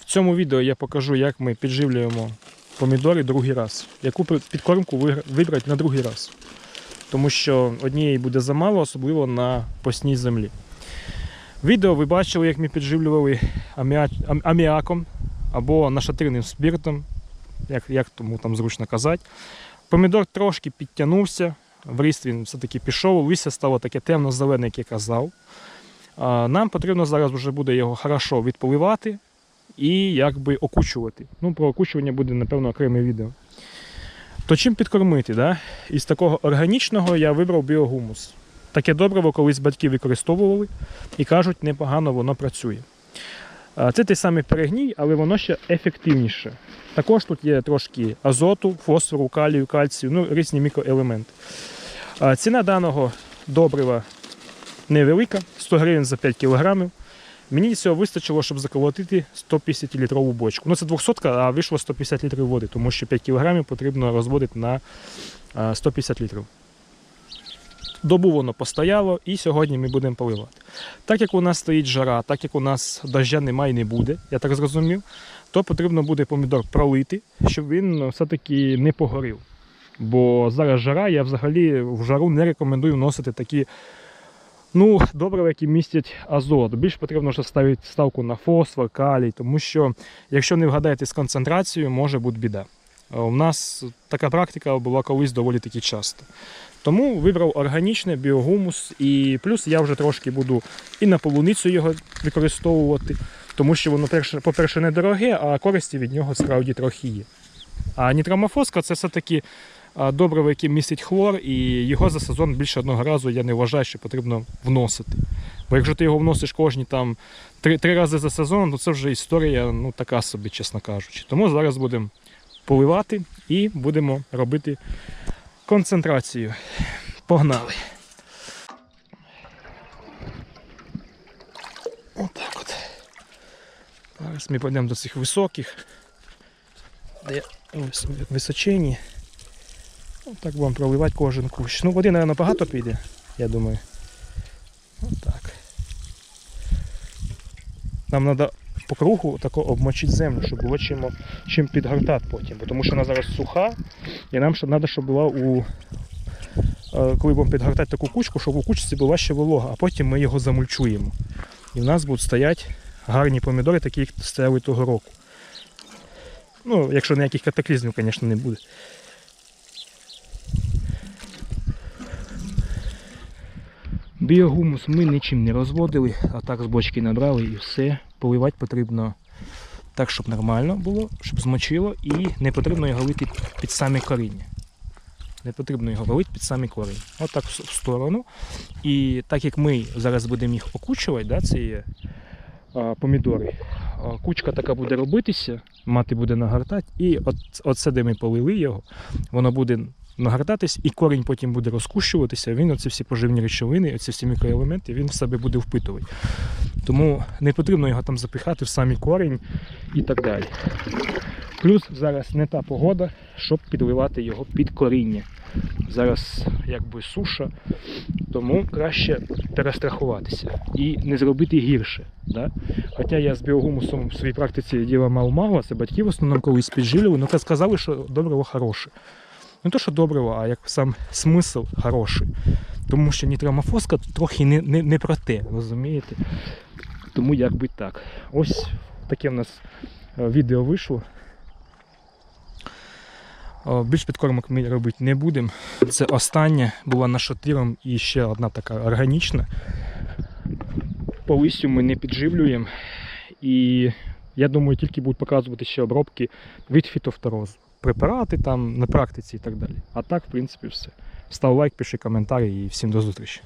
В цьому відео я покажу, як ми підживлюємо помідори другий раз. Яку підкормку вибрати на другий раз. Тому що однієї буде замало, особливо на постній землі. Відео ви бачили, як ми підживлювали аміаком або нашатирним спіртом, як, як тому там зручно казати. Помідор трошки підтягнувся, в ріст він все-таки пішов, листя стало таке темно-зелене, як я казав. Нам потрібно зараз вже буде його хорошо відполивати і якби окучувати. Ну, про окучування буде, напевно, окреме відео. То чим підкормити? Да? Із такого органічного я вибрав біогумус. Таке добриво колись батьки використовували і кажуть, непогано воно працює. Це той самий перегній, але воно ще ефективніше. Також тут є трошки азоту, фосфору, калію, кальцію, ну, різні мікроелементи. Ціна даного добрива невелика, 100 гривень за 5 кг. Мені цього вистачило, щоб заколотити 150-літрову бочку. Ну це 200, а вийшло 150 літрів води, тому що 5 кг потрібно розводити на 150 літрів. Добу воно постояло і сьогодні ми будемо поливати. Так як у нас стоїть жара, так як у нас дождя немає і не буде, я так зрозумів, то потрібно буде помідор пролити, щоб він все-таки не погорів. Бо зараз жара, я взагалі в жару не рекомендую вносити такі ну, добрива, які містять азот. Більш потрібно вже ставити ставку на фосфор, калій, тому що якщо не вгадаєте з концентрацією, може бути біда. У нас така практика була колись доволі таки часто. Тому вибрав органічне біогумус, і плюс я вже трошки буду і на полуницю його використовувати, тому що воно, перше- по-перше, недороге, а користі від нього справді трохи є. А нітромофоска це все-таки добриво, яке містить хлор, і його за сезон більше одного разу я не вважаю, що потрібно вносити. Бо якщо ти його вносиш кожні там три, три рази за сезон, то це вже історія ну, така собі, чесно кажучи. Тому зараз будемо поливати і будемо робити концентрацію. Погнали. Отак от. Зараз ми підемо до цих високих, де вис- височені. Отак будемо проливати кожен кущ. Ну, води, мабуть, багато піде, я думаю. Отак. Нам треба по кругу тако обмочити землю, щоб було чим, чим підгортати потім. Бо Тому що вона зараз суха, і нам треба, щоб була у. е, Коли будемо підгортати таку кучку, щоб у кучці була ще волога, а потім ми його замульчуємо. І в нас будуть стояти гарні помідори, такі, як стояли того року. Ну, якщо ніяких катаклізмів, звісно, не буде. Біогумус ми нічим не розводили, а так з бочки набрали і все. Поливати потрібно так, щоб нормально було, щоб змочило, і не потрібно його лити під самі коріння. Не потрібно його валити під самі корінь. Отак в в сторону. І так як ми зараз будемо їх окучувати, да, ці а, помідори, а, кучка така буде робитися, мати буде нагортати, і от, оце, де ми полили його, воно буде нагортатись, і корінь потім буде розкущуватися, він оці всі поживні речовини, оці всі мікроелементи, він в себе буде впитувати. Тому не потрібно його там запихати в самі корінь і так далі. Плюс зараз не та погода, щоб підливати його під коріння. Зараз якби суша, тому краще перестрахуватися і не зробити гірше. Да? Хоча я з біогумусом в своїй практиці діла мало-мало, це батьки в основному колись підживлювали, але сказали, що добриво хороше. Не то, що добриво, а як сам смисл хороший. Тому що нітромофоска трохи не, не, не про те, розумієте? Тому якби так. Ось таке в нас е, відео вийшло. О, Більш підкормок ми робити не будемо. Це остання була нашотиром і ще одна така органічна. По листю ми не підживлюємо. І я думаю, тільки будуть показувати ще обробки від фітофторозу. Препарати там на практиці і так далі. А так, в принципі, все. Став лайк, пиши коментарі і всім до зустрічі.